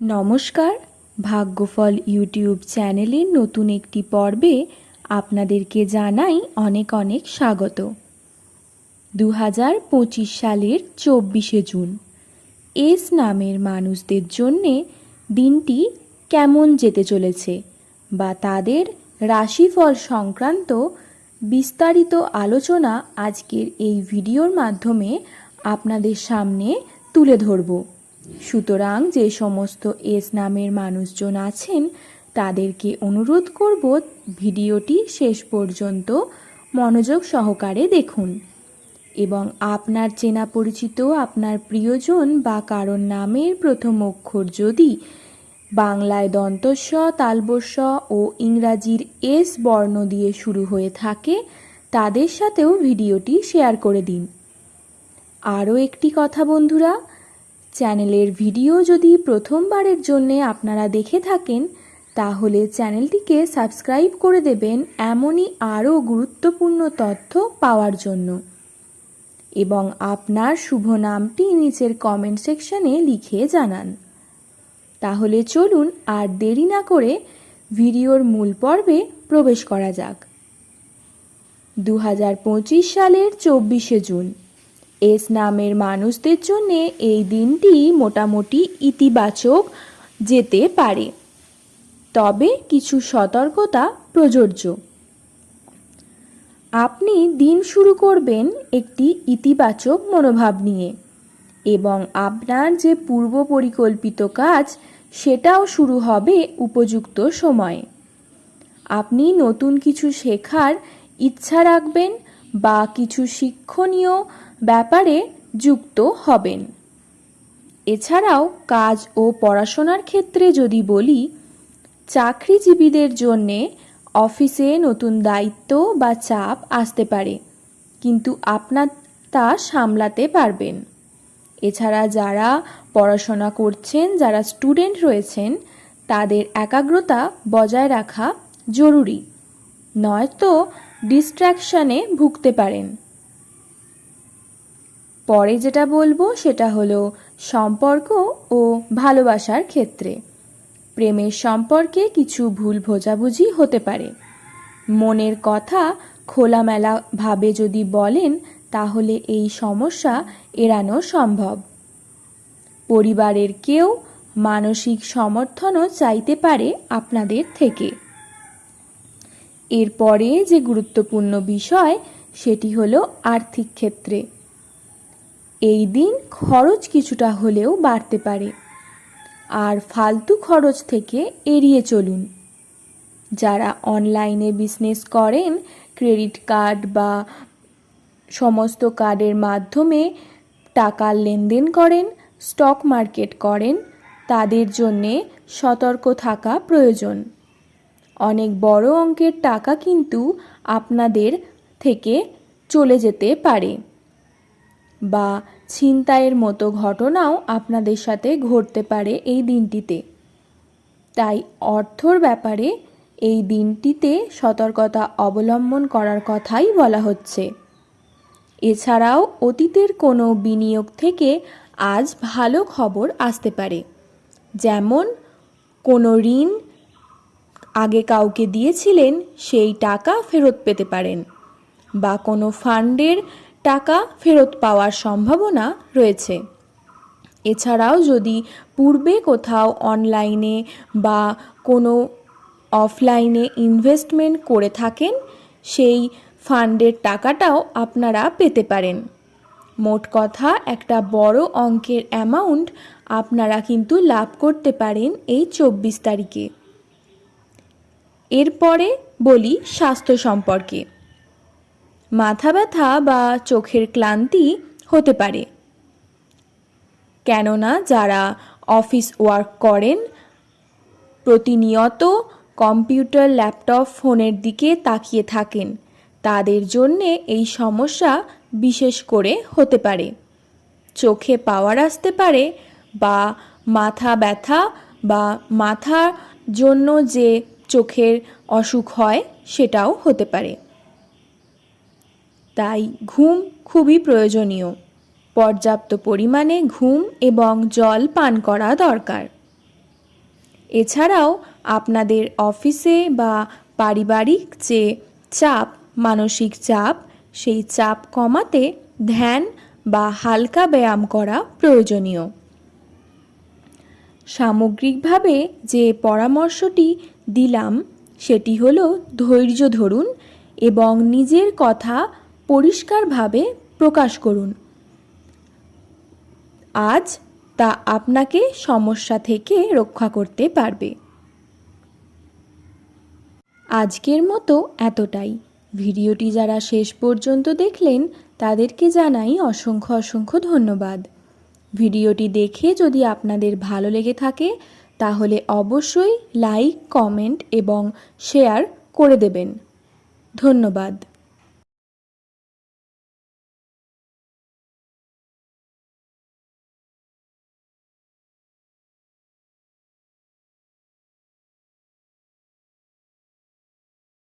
নমস্কার, ভাগ্যফল ইউটিউব চ্যানেলের নতুন একটি পর্বে আপনাদেরকে জানাই অনেক অনেক স্বাগত। দু হাজার পঁচিশ সালের চব্বিশে জুন। এস নামের মানুষদের জন্যে দিনটি কেমন যেতে চলেছে বা তাদের রাশিফল সংক্রান্ত বিস্তারিত আলোচনা আজকের এই ভিডিওর মাধ্যমে আপনাদের সামনে তুলে ধরব। সুতরাং যে সমস্ত এস নামের মানুষজন আছেন, তাদেরকে অনুরোধ করব ভিডিওটি শেষ পর্যন্ত মনোযোগ সহকারে দেখুন। এবং আপনার চেনা পরিচিত, আপনার প্রিয়জন বা কারোর নামের প্রথম অক্ষর যদি বাংলায় দন্তস্ব তালবস্য ও ইংরাজির এস বর্ণ দিয়ে শুরু হয়ে থাকে, তাদের সাথেও ভিডিওটি শেয়ার করে দিন। আরও একটি কথা বন্ধুরা চ্যানেলের ভিডিও যদি প্রথমবারের জন্যে আপনারা দেখে থাকেন, তাহলে চ্যানেলটিকে সাবস্ক্রাইব করে দেবেন এমনই আরও গুরুত্বপূর্ণ তথ্য পাওয়ার জন্য। এবং আপনার শুভ নামটি নিচের কমেন্ট সেকশনে লিখে জানান। তাহলে চলুন আর দেরি না করে ভিডিওর মূল পর্বে প্রবেশ করা যাক। দু হাজার পঁচিশ সালের চব্বিশে জুন। এস নামের মানুষদের জন্য এই দিনটি মোটামুটি ইতিবাচক যেতে পারে। তবে কিছু সতর্কতা প্রযোজ্য। আপনি দিন শুরু করবেন একটি ইতিবাচক মনোভাব নিয়ে এবং আপনার যে পূর্ব পরিকল্পিত কাজ, সেটাও শুরু হবে উপযুক্ত সময়ে। আপনি নতুন কিছু শেখার ইচ্ছা রাখবেন বা কিছু শিক্ষণীয় ব্যাপারে যুক্ত হবেন। এছাড়াও কাজ ও পড়াশোনার ক্ষেত্রে যদি বলি, চাকরিজীবীদের জন্যে অফিসে নতুন দায়িত্ব বা চাপ আসতে পারে, কিন্তু আপনার তা সামলাতে পারবেন। এছাড়া যারা পড়াশোনা করছেন, যারা স্টুডেন্ট রয়েছেন, তাদের একাগ্রতা বজায় রাখা জরুরি। নয়তো ডিস্ট্র্যাকশানে ভুগতে পারেন। পরে যেটা বলব সেটা হলো সম্পর্ক ও ভালোবাসার ক্ষেত্রে। প্রেমের সম্পর্কে কিছু ভুল বোঝাবুঝি হতে পারে। মনের কথা খোলামেলাভাবে যদি বলেন, তাহলে এই সমস্যা এড়ানো সম্ভব। পরিবারের কেউ মানসিক সমর্থনও চাইতে পারে আপনাদের থেকে। এরপরে যে গুরুত্বপূর্ণ বিষয়, সেটি হলো আর্থিক ক্ষেত্রে। এই দিন খরচ কিছুটা হলেও বাড়তে পারে। আর ফালতু খরচ থেকে এড়িয়ে চলুন। যারা অনলাইনে বিজনেস করেন, ক্রেডিট কার্ড বা সমস্ত কার্ডের মাধ্যমে টাকার লেনদেন করেন, স্টক মার্কেট করেন, তাদের জন্যে সতর্ক থাকা প্রয়োজন। অনেক বড় অঙ্কের টাকা কিন্তু আপনাদের থেকে চলে যেতে পারে। বা ছিনতাইয়ের মতো ঘটনাও আপনাদের সাথে ঘটতে পারে এই দিনটিতে। তাই অর্থর ব্যাপারে এই দিনটিতে সতর্কতা অবলম্বন করার কথাই বলা হচ্ছে। এছাড়াও অতীতের কোনো বিনিয়োগ থেকে আজ ভালো খবর আসতে পারে। যেমন কোনো ঋণ আগে কাউকে দিয়েছিলেন, সেই টাকা ফেরত পেতে পারেন। বা কোনো ফান্ডের টাকা ফেরত পাওয়ার সম্ভাবনা রয়েছে। এছাড়াও যদি পূর্বে কোথাও অনলাইনে বা কোনো অফলাইনে ইনভেস্টমেন্ট করে থাকেন, সেই ফান্ডের টাকাটাও আপনারা পেতে পারেন। মোট কথা, একটা বড় অঙ্কের অ্যামাউন্ট আপনারা কিন্তু লাভ করতে পারেন এই চব্বিশ তারিখে। এরপরে বলি স্বাস্থ্য সম্পর্কে। মাথা ব্যথা বা চোখের ক্লান্তি হতে পারে। কেননা যারা অফিস ওয়ার্ক করেন, প্রতিনিয়ত কম্পিউটার, ল্যাপটপ, ফোনের দিকে তাকিয়ে থাকেন, তাদের জন্যে এই সমস্যা বিশেষ করে হতে পারে। চোখে পাওয়ার আসতে পারে বা মাথা ব্যথা বা মাথার জন্য যে চোখের অসুখ হয়, সেটাও হতে পারে। তাই ঘুম খুবই প্রয়োজনীয়। পর্যাপ্ত পরিমাণে ঘুম এবং জল পান করা দরকার। এছাড়াও আপনাদের অফিসে বা পারিবারিক যে চাপ, মানসিক চাপ, সেই চাপ কমাতে ধ্যান বা হালকা ব্যায়াম করা প্রয়োজনীয়। সামগ্রিকভাবে যে পরামর্শটি দিলাম, সেটি হলো ধৈর্য ধরুন এবং নিজের কথা পরিষ্কারভাবে প্রকাশ করুন। আজ তা আপনাকে সমস্যা থেকে রক্ষা করতে পারবে। আজকের মতো এতটাই। ভিডিওটি যারা শেষ পর্যন্ত দেখলেন, তাদেরকে জানাই অসংখ্য অসংখ্য ধন্যবাদ। ভিডিওটি দেখে যদি আপনাদের ভালো লেগে থাকে তাহলে অবশ্যই লাইক কমেন্ট এবং শেয়ার করে দেবেন। ধন্যবাদ।